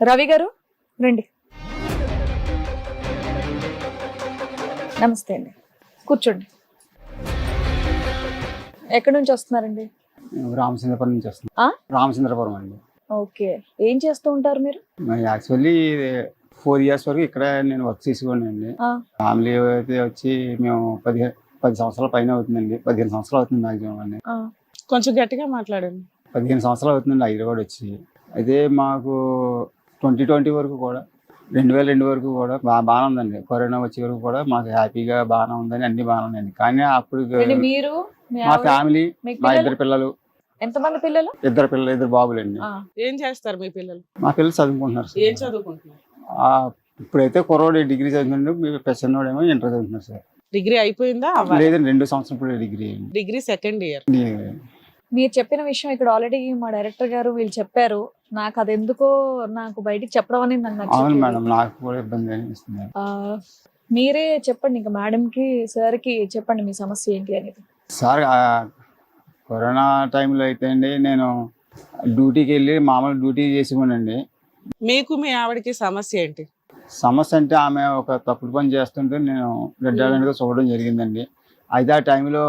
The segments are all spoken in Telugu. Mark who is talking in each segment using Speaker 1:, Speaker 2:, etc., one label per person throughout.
Speaker 1: రవి గారు రండి. నమస్తే అండి. కూర్చోండి. ఎక్కడి నుంచి వస్తున్నారండి?
Speaker 2: రామచంద్రపురం నుంచి వస్తుంది
Speaker 1: ఆ?
Speaker 2: రామచంద్రపురం అండి.
Speaker 1: ఓకే. ఏం చేస్తూ ఉంటారు మీరు?
Speaker 2: యాక్చువల్లీ ఫోర్ ఇయర్స్ వరకు ఇక్కడ నేను వర్క్ చేసేవాడిని
Speaker 1: ఆ.
Speaker 2: ఫ్యామిలీ అయితే వచ్చి మేము పదిహేను పది సంవత్సరాల పైన అవుతుందండి. పదిహేను సంవత్సరాలు అవుతుంది మ్యాక్సిమం అండి.
Speaker 1: ఆ,
Speaker 3: కొంచెం గట్టిగా మాట్లాడండి.
Speaker 2: పదిహేను సంవత్సరాలు అవుతుందండి హైదరాబాద్ వచ్చి. అయితే మాకు ట్వంటీ ట్వంటీ వరకు కూడా రెండు వేల రెండు వరకు కూడా బాగా బాగానే ఉందండి. కరోనా వచ్చే వరకు కూడా మాకు హ్యాపీగా బాగానే ఉందని అన్ని బాగానే ఉన్నాయండి. కానీ అప్పుడు
Speaker 1: మీరు మీ
Speaker 2: మా ఫ్యామిలీ మా
Speaker 1: పిల్లలు?
Speaker 2: ఇద్దరు పిల్లలు.
Speaker 1: ఎంతమంది పిల్లలు?
Speaker 2: ఇద్దరు పిల్లలు ఇద్దరు బాబులండి.
Speaker 3: ఏం చేస్తారు మీ పిల్లలు?
Speaker 2: మా పిల్లలు చదువుకుంటున్నారు
Speaker 3: ఏం. చదువుకుంటున్నారు?
Speaker 2: ఆ, ఇప్పుడైతే కుర్రోడు డిగ్రీ చదువుతుండే పెద్దోడు ఏమో ఇంటర్ చదువుతున్నారు సార్.
Speaker 3: డిగ్రీ అయిపోయిందా?
Speaker 2: లేదండి రెండు సంవత్సరం డిగ్రీ అయింది.
Speaker 3: Degree second year.
Speaker 1: మీరు చెప్పిన విషయం ఇక్కడ ఆల్రెడీ మా డైరెక్టర్ గారు వీళ్ళు చెప్పారు. నాకు అది ఎందుకో నాకు బయటికి చెప్పడం అనేది నాకు
Speaker 2: అవును. మేడం నాకు కూడా ఇబ్బంది అనిపిస్తుంది.
Speaker 1: ఆ, మీరే చెప్పండి ఇంకా మేడం కి సార్కి చెప్పండి మీ సమస్య ఏంటి అనేది.
Speaker 2: సార్ ఆ కరోనా టైంలో అయితే అండి నేను డ్యూటీకి వెళ్ళి మామూలు డ్యూటీ చేసేవాడినండి.
Speaker 3: మీకు మీ ఆవిడకి సమస్య ఏంటి?
Speaker 2: సమస్య అంటే ఆమె ఒక తప్పుడు పని చేస్తుంటే నేను రెడ్డాగా చూడడం జరిగిందండి. అయితే ఆ టైంలో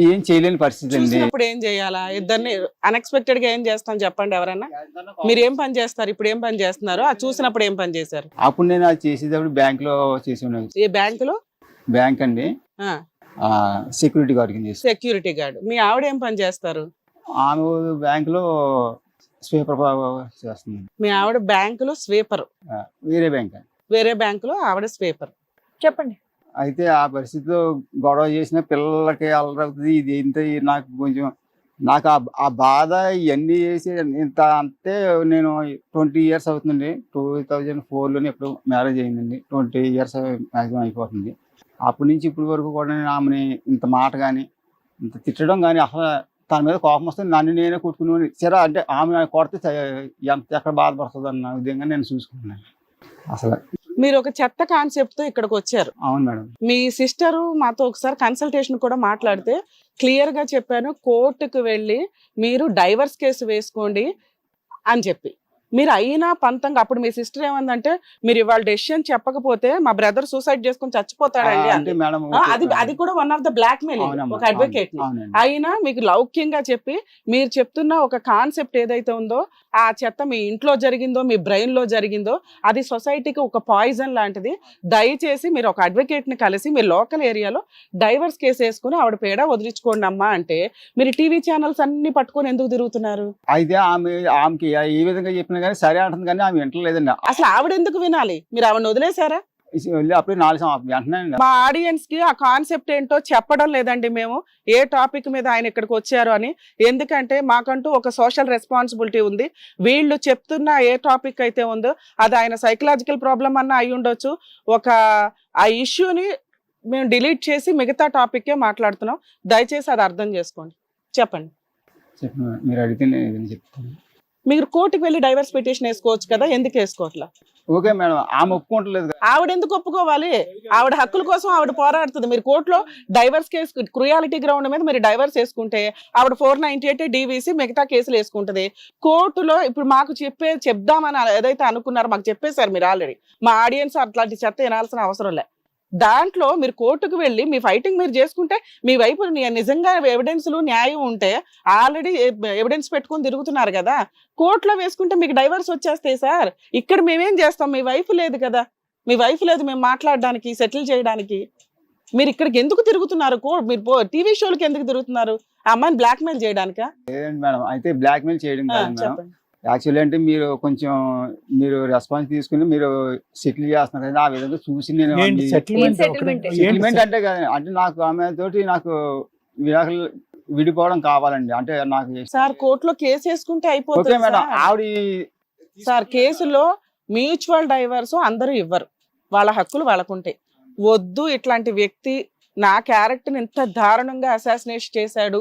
Speaker 2: ఏం చేయలేని పరిస్థితి అండి.
Speaker 3: చూసినప్పుడు ఏం చేయాలా? ఇద్దరిని అన్ఎక్స్పెక్టెడ్గా ఏం చేస్తాం చెప్పండి ఎవరన్నా? మీరు ఏం పని చేస్తారు? ఇప్పుడు ఏం పని చేస్తున్నారు? ఆ చూసినప్పుడు ఏం పని చేశారు?
Speaker 2: అప్పుడు నేను అది చేసేటప్పుడు బ్యాంక్లో చేసి ఉన్నాను.
Speaker 3: ఏ బ్యాంకులో?
Speaker 2: బ్యాంక్ అండి. సెక్యూరిటీ గార్డ్ చేసి
Speaker 3: సెక్యూరిటీ గార్డ్ మీ ఆవిడ ఏం పని చేస్తారు?
Speaker 2: ఆమె బ్యాంక్లో స్వీపర్ చేస్తుంది.
Speaker 3: మీ ఆవిడ బ్యాంకులో స్వీపర్.
Speaker 2: ఆ, వేరే బ్యాంక్.
Speaker 3: వేరే బ్యాంకులో ఆవిడ స్వీపర్.
Speaker 1: చెప్పండి.
Speaker 2: అయితే ఆ పరిస్థితిలో గొడవ చేసిన పిల్లలకి అల్లరవుతుంది. ఇది ఇంత నాకు కొంచెం నాకు ఆ- ఆ బాధ ఇవన్నీ చేసి ఇంత అంతే నేను ట్వంటీ ఇయర్స్ అవుతుందండి. టూ థౌజండ్ ఫోర్లోనే ఎప్పుడు మ్యారేజ్ అయిందండి. ట్వంటీ ఇయర్స్ మ్యాక్సిమం అయిపోతుంది. అప్పటి నుంచి ఇప్పటి వరకు కూడా నేను ఆమెని ఇంత మాట కానీ ఇంత తిట్టడం కానీ అసలు తన మీద కోపం వస్తుంది. నన్ను నేనే కొట్టుకుని సరే అంటే ఆమె కొడితే ఎంత ఎక్కడ బాధపడుతుంది అన్న విధంగా నేను చూసుకున్నాను అసలు
Speaker 3: మీరు ఒక చెత్త కాన్సెప్ట్తో ఇక్కడికి వచ్చారు.
Speaker 2: అవును మేడం.
Speaker 3: మీ సిస్టరు మాతో ఒకసారి కన్సల్టేషన్ కూడా మాట్లాడితే క్లియర్గా చెప్పాను కోర్టుకు వెళ్ళి మీరు డైవర్స్ కేసు వేసుకోండి అని చెప్పి. మీరు అయినా పంతంగా అప్పుడు మీ సిస్టర్ ఏమందంటే మీరు ఇవాళ డెసిషన్ చెప్పకపోతే మా బ్రదర్ సూసైడ్ చేసుకొని చచ్చిపోతాడండి
Speaker 2: అంటే
Speaker 3: అంది. అది కూడా one of the blackmail ఒక అడ్వకేట్. అయినా మీకు లౌక్యంగా చెప్పి మీరు చెప్తున్న ఒక కాన్సెప్ట్ ఏదైతే ఉందో ఆ చెత్త మీ ఇంట్లో జరిగిందో మీ బ్రెయిన్లో జరిగిందో అది సొసైటీకి ఒక పాయిజన్ లాంటిది దయచేసి మీరు ఒక అడ్వకేట్ని కలిసి మీ లోకల్ ఏరియాలో డైవర్స్ కేసు వేసుకుని ఆవిడ పేడ వదిలించుకోండి అమ్మా అంటే మీరు టీవీ ఛానల్స్ అన్ని పట్టుకొని ఎందుకు తిరుగుతున్నారు
Speaker 2: అయితే ఆమె ఆమెకి ఏ విధంగా చెప్పినా కానీ సరే అంటుంది కానీ ఆమె వింటలేదండి.
Speaker 3: అసలు ఆవిడ ఎందుకు వినాలి? మీరు ఆవిడ వదిలేశారా?
Speaker 2: వెళ్ళి అప్పుడే నాలుగు సంవత్సరాలు వెంటనే
Speaker 3: మా ఆడియన్స్కి ఆ కాన్సెప్ట్ ఏంటో చెప్పడం లేదండి మేము. ఏ టాపిక్ మీద ఆయన ఇక్కడికి వచ్చారు అని. ఎందుకంటే మాకంటూ ఒక సోషల్ రెస్పాన్సిబిలిటీ ఉంది. వీళ్ళు చెప్తున్న ఏ టాపిక్ అయితే ఉందో అది ఆయన సైకలాజికల్ ప్రాబ్లం అన్న అయి ఉండొచ్చు. ఒక ఆ ఇష్యూని మేము డిలీట్ చేసి మిగతా టాపిక్కే మాట్లాడుతున్నాం. దయచేసి అది అర్థం చేసుకోండి. చెప్పండి.
Speaker 2: మీరు అడిగితే నేను చెప్తాను.
Speaker 3: మీరు కోర్టుకు వెళ్ళి డైవర్స్ పిటిషన్ వేసుకోవచ్చు కదా? ఎందుకు వేసుకోవట్లా
Speaker 2: ఓకే మేడం ఆమె ఒప్పుకుంటలేదు.
Speaker 3: ఆవిడ ఎందుకు ఒప్పుకోవాలి? ఆవిడ హక్కుల కోసం ఆవిడ పోరాడుతుంది. మీరు కోర్టులో డైవర్స్ కేసు క్రుయాలిటీ గ్రౌండ్ మీద మీరు డైవర్స్ వేసుకుంటే ఆవిడ ఫోర్ నైన్టీ ఎయిట్ డీవీసీ మిగతా కేసులు వేసుకుంటది. కోర్టులో ఇప్పుడు మాకు చెప్పే చెప్దామని ఏదైతే అనుకున్నారో మాకు చెప్పేశారు మీరు ఆల్రెడీ. మా ఆడియన్స్ అట్లాంటి చెత్త వినాల్సిన అవసరం లే. దాంట్లో మీరు కోర్టుకు వెళ్ళి మీ ఫైటింగ్ మీరు చేసుకుంటే మీ వైపు నిజంగా ఎవిడెన్స్లు న్యాయం ఉంటే ఆల్రెడీ ఎవిడెన్స్ పెట్టుకొని తిరుగుతున్నారు కదా. కోర్టులో వేసుకుంటే మీకు డైవర్స్ వచ్చేస్తాయి సార్ ఇక్కడ మేమేం చేస్తాం? మీ వైఫ్ లేదు కదా. మీ వైఫ్ లేదు మేము మాట్లాడడానికి సెటిల్ చేయడానికి. మీరు ఇక్కడికి ఎందుకు తిరుగుతున్నారు? మీరు టీవీ షోలకి ఎందుకు తిరుగుతున్నారు? ఆ అమ్మాయిని బ్లాక్ మెయిల్ చేయడానికా?
Speaker 2: లేదండి మేడం అయితే బ్లాక్ మెయిల్ చేయడం కాదు మేడం. యాక్చువల్లీ అంటే మీరు కొంచెం మీరు రెస్పాన్స్ తీసుకుని మీరు సెటిల్ చేస్తున్నారు కదా ఆ విధంగా చూసి నేను
Speaker 4: సెటిల్మెంట్
Speaker 2: అంటే కాదు అంటే నాకు ఆమె తోటి నాకు విడాకులు విడిపోవడం కావాలండి. అంటే నాకు
Speaker 3: సార్ కోర్టులో కేసు వేసుకుంటే అయిపోతుంది
Speaker 2: మేడం. ఆవిడ
Speaker 3: సార్ కేసులో మ్యూచువల్ డైవర్స్ అందరూ ఇవ్వరు. వాళ్ళ హక్కులు వాళ్ళకుంటాయి వద్దు ఇట్లాంటి వ్యక్తి నా క్యారెక్టర్ని ఇంత దారుణంగా అసాసినేషన్ చేశాడు.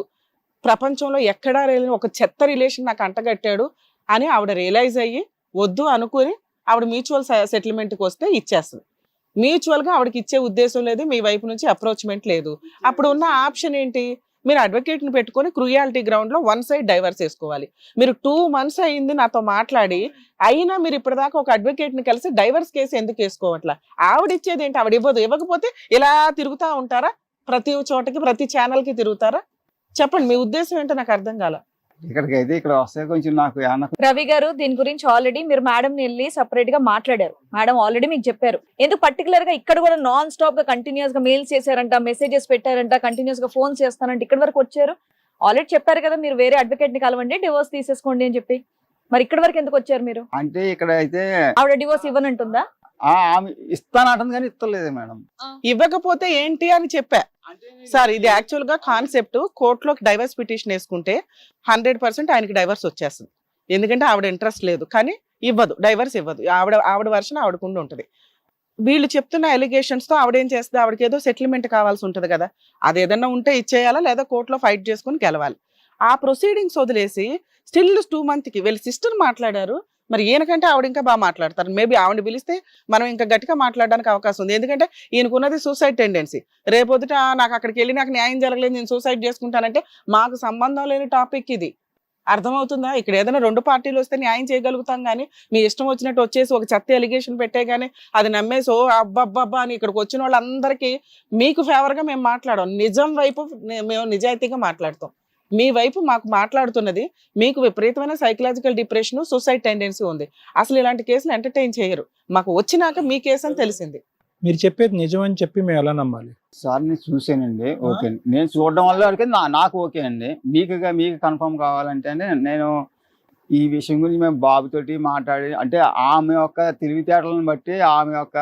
Speaker 3: ప్రపంచంలో ఎక్కడా లేని ఒక చెత్త రిలేషన్ నాకు అంటగట్టాడు. అని ఆవిడ రియలైజ్ అయ్యి వద్దు అనుకుని ఆవిడ మ్యూచువల్ సెటిల్మెంట్కి వస్తే ఇచ్చేస్తుంది. మ్యూచువల్గా ఆవిడకి ఇచ్చే ఉద్దేశం లేదు మీ వైపు నుంచి అప్రోచ్మెంట్ లేదు. అప్పుడు ఉన్న ఆప్షన్ ఏంటి? మీరు అడ్వకేట్ని పెట్టుకొని క్రూయాలిటీ గ్రౌండ్లో వన్ సైడ్ డైవర్స్ చేసుకోవాలి. మీరు టూ మంత్స్ అయింది నాతో మాట్లాడి అయినా మీరు ఇప్పటిదాకా ఒక అడ్వకేట్ని కలిసి డైవర్స్ కేసు ఎందుకు వేసుకోవట్లా? ఆవిడ ఇచ్చేది ఏంటి? ఆవిడ ఇవ్వదు. ఇవ్వకపోతే ఇలా తిరుగుతూ ఉంటారా? ప్రతి చోటకి ప్రతి ఛానల్కి తిరుగుతారా? చెప్పండి మీ ఉద్దేశం ఏంటో నాకు అర్థం కాల.
Speaker 2: ఇక్కడికైతే ఇక్కడ వస్తే కొంచెం నాకు
Speaker 1: రవి గారు దీని గురించి ఆల్రెడీ మీరు మేడం వెళ్ళి సపరేట్గా మాట్లాడారు. మేడం ఆల్రెడీ మీకు చెప్పారు. ఎందుకు పర్టికులర్గా ఇక్కడ కూడా నాన్ స్టాప్గా కంటిన్యూస్గా మెయిల్స్ చేశారంట మెసేజెస్ పెట్టారంట కంటిన్యూస్గా ఫోన్ చేస్తానంట ఇక్కడ వరకు వచ్చారు. ఆల్రెడీ చెప్పారు కదా మీరు వేరే అడ్వకేట్ని కలవండి డివోర్స్ తీసేసుకోండి అని చెప్పి. మరి ఇక్కడ వరకు ఎందుకు వచ్చారు మీరు?
Speaker 2: అంటే ఇక్కడ అయితే
Speaker 1: ఆవిడ డివోర్స్ ఇవ్వనంటుందా?
Speaker 2: ఆ ఆమె ఇస్తానంటుంది కానీ ఇస్తలేదు మేడం
Speaker 3: ఇవ్వకపోతే ఏంటి అని చెప్పా. సార్ ఇది యాక్చువల్గా కాన్సెప్ట్ కోర్టులో డైవర్స్ పిటిషన్ వేసుకుంటే హండ్రెడ్ పర్సెంట్ ఆయనకి డైవర్స్ వచ్చేస్తుంది. ఎందుకంటే ఆవిడ ఇంట్రెస్ట్ లేదు. కానీ ఇవ్వదు డైవర్స్ ఇవ్వదు. ఆవిడ ఆవిడ వర్షన్ ఆవిడకుండా ఉంటుంది. వీళ్ళు చెప్తున్న ఎలిగేషన్స్తో తో ఆవిడ ఏం చేస్తుంది? ఆవిడకి ఏదో సెటిల్మెంట్ కావాల్సి ఉంటుంది కదా. అది ఏదన్నా ఉంటే ఇచ్చేయాలా? లేదా కోర్టులో ఫైట్ చేసుకుని గెలవాలి. ఆ ప్రొసీడింగ్స్ వదిలేసి స్టిల్ టూ మంత్కి వీళ్ళ సిస్టర్ మాట్లాడారు. మరి ఈయనకంటే ఆవిడ ఇంకా బాగా మాట్లాడతారు. మేబీ ఆవిడ పిలిస్తే మనం ఇంకా గట్టిగా మాట్లాడడానికి అవకాశం ఉంది. ఎందుకంటే ఈయనకున్నది సూసైడ్ టెండెన్సీ రేపొద్దుట నాకు అక్కడికి వెళ్ళి నాకు న్యాయం జరగలేదు నేను సూసైడ్ చేసుకుంటానంటే మాకు సంబంధం లేని టాపిక్ ఇది. అర్థమవుతుందా? ఇక్కడ ఏదైనా రెండు పార్టీలు వస్తే న్యాయం చేయగలుగుతాం కానీ మీ ఇష్టం వచ్చినట్టు వచ్చేసి ఒక చెత్త ఎలిగేషన్ పెట్టే కానీ అది నమ్మేసి ఓ అబ్బబ్బబ్బా అని ఇక్కడికి వచ్చిన వాళ్ళందరికీ మీకు ఫేవర్గా మేము మాట్లాడాం నిజం వైపు మేము నిజాయితీగా మాట్లాడతాం. మీ వైపు మాకు మాట్లాడుతున్నది మీకు విపరీతమైన సైకలాజికల్ డిప్రెషన్ సూసైడ్ టెండెన్సీ ఉంది. అసలు ఇలాంటి కేసులు ఎంటర్టైన్ చేయరు. మాకు వచ్చినాక మీ కేసు అని తెలిసింది.
Speaker 4: మీరు చెప్పేది నిజం అని చెప్పి మేము ఎలా నమ్మాలి?
Speaker 2: సార్ నేను చూసానండి ఓకే. నేను చూడడం వల్ల వరకు నా- నాకు ఓకే అండి మీకు మీకు కన్ఫర్మ్ కావాలంటే నేను ఈ విషయం గురించి మేము బాబుతోటి మాట్లాడి అంటే ఆమె యొక్క తెలివితేటలను బట్టి ఆమె యొక్క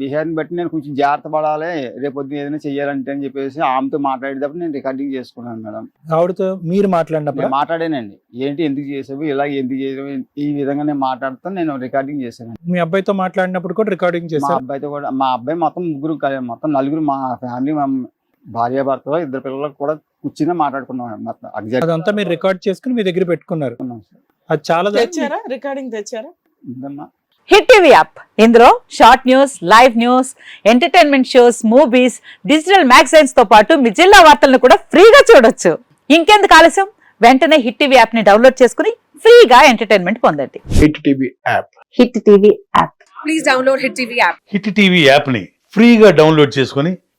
Speaker 2: బిహేవియర్ని బట్టి నేను కొంచెం జాగ్రత్త పడాలి. రేపొద్దున ఏదైనా చెయ్యాలంటే అని చెప్పేసి ఆమెతో మాట్లాడేటప్పుడు నేను రికార్డింగ్ చేసుకున్నాను మేడం.
Speaker 4: ఆవిడతో మీరు మాట్లాడినప్పుడు?
Speaker 2: మాట్లాడానండి. ఏంటి ఎందుకు చేసావు? ఇలా ఎందుకు చేసావు ఈ విధంగా నేను మాట్లాడుతూ నేను రికార్డింగ్ చేశాను
Speaker 4: మీ అబ్బాయితో మాట్లాడినప్పుడు కూడా రికార్డింగ్
Speaker 2: మా
Speaker 4: చేశారు?
Speaker 2: అబ్బాయితో కూడా మా అబ్బాయి మొత్తం ముగ్గురు మొత్తం నలుగురు మా ఫ్యామిలీ మా భార్య భర్తలో ఇద్దరు పిల్లలకు కూడా కూర్చుని మాట్లాడుకున్నాం ఎగ్జాక్ట్
Speaker 4: అదంతా మీరు రికార్డ్ చేసుకుని మీ దగ్గర పెట్టుకున్నారు. అది చాలా
Speaker 3: తెచ్చారా? రికార్డింగ్ తెచ్చారా?
Speaker 2: ఉందమ్మా.
Speaker 5: Hit TV app. ఇందులో short news live news entertainment shows movies digital మ్యాగజైన్స్తో పాటు మీ జిల్లా వార్తలను కూడా ఫ్రీగా చూడొచ్చు. ఇంకెందుకు ఆలస్యం? వెంటనే హిట్ టీవీ యాప్ని డౌన్లోడ్ చేసుకుని ఫ్రీగా ఎంటర్టైన్మెంట్ పొందండి.
Speaker 6: Hit TV app.
Speaker 5: Hit TV app.
Speaker 7: Hit TV యాప్ని ఫ్రీగా డౌన్లోడ్ చేసుకొని